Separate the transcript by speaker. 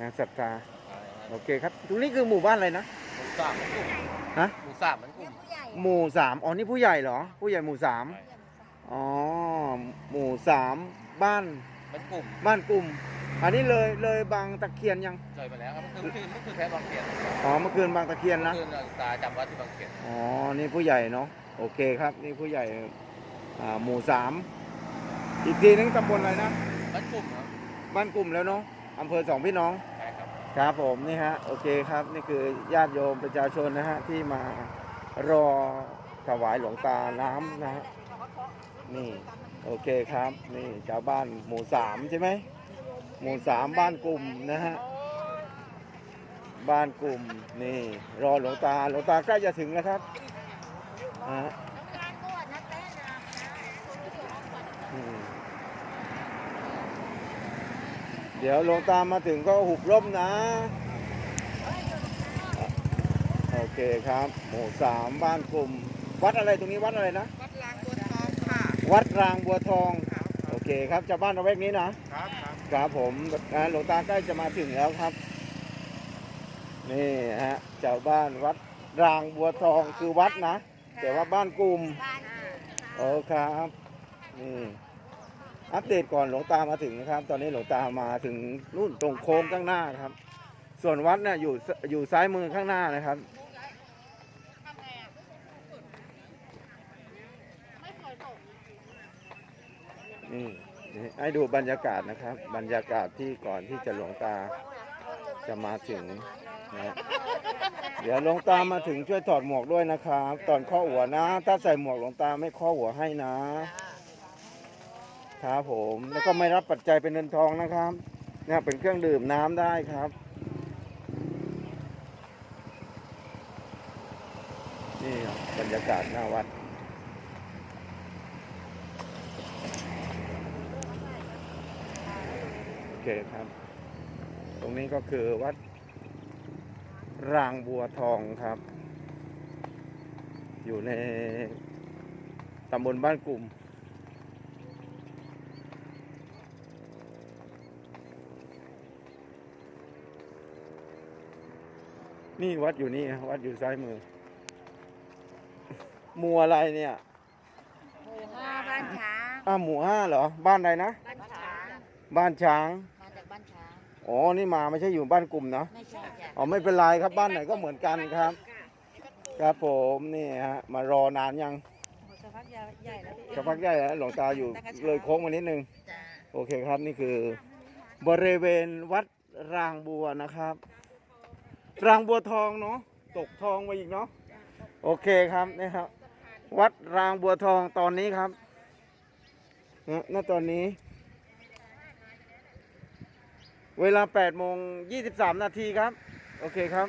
Speaker 1: นะศรัทธา
Speaker 2: อะไรนะ
Speaker 1: โอเคครับตรงนี้คือหมู่บ้านอะไรนะ
Speaker 2: หมู่สามมันกลุ่ม
Speaker 1: ฮะ
Speaker 2: หมู่สามมันกลุ่ม
Speaker 1: หมู่สามอ๋อนี่ผู้ใหญ่เหรอ ผู้ใหญ่หมู่สามอ๋อหมู่สามบ้าน
Speaker 2: มันกลุ่ม
Speaker 1: บ้านกลุ่ม อันนี้เลยเลยบางตะเคียนยัง
Speaker 2: เลยมาแล้วครับเมื่อคืนเมื่อคืนเมื่อคืนแพ้บางเขียน
Speaker 1: อ๋อเมื่อคืนบางตะเคียน
Speaker 2: เมื่
Speaker 1: นะ
Speaker 2: อคืนตาจำวัดที่บางเขียน
Speaker 1: อ๋อนี่ผู้ใหญ่เนาะโอเคครับ นี่ผู้ใหญ่อ่าหมู่สามอีกทีนึงตำบลอะไรนะ
Speaker 2: มันกลุ่มครับ
Speaker 1: บ้านกลุ่มแล้วเนาะอำเภอสองพี่น้อง
Speaker 2: ใช่ ครับ
Speaker 1: ครับผมนี่ฮะโอเคครับนี่คือญาติโยมประชาชนนะฮะที่มารอถวายหลวงตาน้ำนะฮะนี่โอเคครับนี่ชาวบ้านหมู่สามใช่ไหมหมู่สามบ้านกลุ่มนะฮะบ้านกลุ่มนี่รอหลวงตาหลวงตาใกล้จะถึงแล้วครับนะฮะอืม เดี๋ยวหลวงตามาถึงก็หุบร่มนะ โอเคครับ หมู่สามบ้านกลุ่ม วัดอะไรตรงนี้วัดอะไรนะ
Speaker 3: วัดลางบัวทองค่ะ
Speaker 1: วัดรางบัวทอง
Speaker 3: ครับ
Speaker 1: โอเคครับชาวบ้านระแวกนี้นะ
Speaker 3: ครับครับ
Speaker 1: ครับผมนะหลวงตาใกล้จะมาถึงแล้วครับ นี่ฮะชาวบ้านวัดรางบัวทองคือวัดนะ แต่ว่าบ้านกลุ่มโอ้ครับ นี่ อัปเดตก่อนหลวงตามาถึงนะครับ ตอนนี้หลวงตามาถึงนู่นตรงโค้งข้างหน้าครับ ส่วนวัดเนี่ยอยู่อยู่ซ้ายมือข้างหน้านะครับนี่นี่ให้ดูบรรยากาศนะครับ บรรยากาศที่ก่อนที่จะหลวงตาจะมาถึงนะเดี๋ยวหลวงตามาถึงช่วยถอดหมวกด้วยนะครับ ตอนข้อหัวนะ ถ้าใส่หมวกหลวงตาไม่ข้อหัวให้นะ ครับผมแล้วก็ไม่รับปัจจัยเป็นเงินทองนะครับเนี่ยเป็นเครื่องดื่มน้ำได้ครับ นี่บบรรยากาศหน้าวัดโอเคครับ ตรงนี้ก็คือวัด รางบัวทองครับ อยู่ในตำบลบ้านกลุ่ม นี่วัดอยู่นี่วัดอยู่ซ้ายมือหมู่อะไรเนี่ย
Speaker 4: หมู่ห้าบ้านช้าง
Speaker 1: อ้าวหมู่ห้าเหรอ บ้านใดนะ
Speaker 4: บ้านช้าง
Speaker 1: บ้านช้าง
Speaker 4: มาจากบ้านช้าง
Speaker 1: อ๋อ นี่มาไม่ใช่อยู่บ้านกลุ่มนะ
Speaker 4: ไม่ใช่จ้ะ
Speaker 1: อ๋อ ไม่เป็นไรครับ บ้านไหนก็เหมือนกันครับ ครับผมนี่ฮะ มารอนานยัง
Speaker 4: สักพักใหญ่แล้วพี่
Speaker 1: สักพักใหญ่แล้วหลวงตาอยู่เลยโค้งมานิดนึง
Speaker 4: จ้ะ
Speaker 1: โอเคครับ นี่คือบริเวณวัดรางบัวนะครับ รางบัวทองเนาะตกทองมาอีกเนาะโอเคครับนี่ครับ วัดรางบัวทองตอนนี้ครับนะณตอนนี้ เวลา8โมง23 นาทีครับ โอเคครับ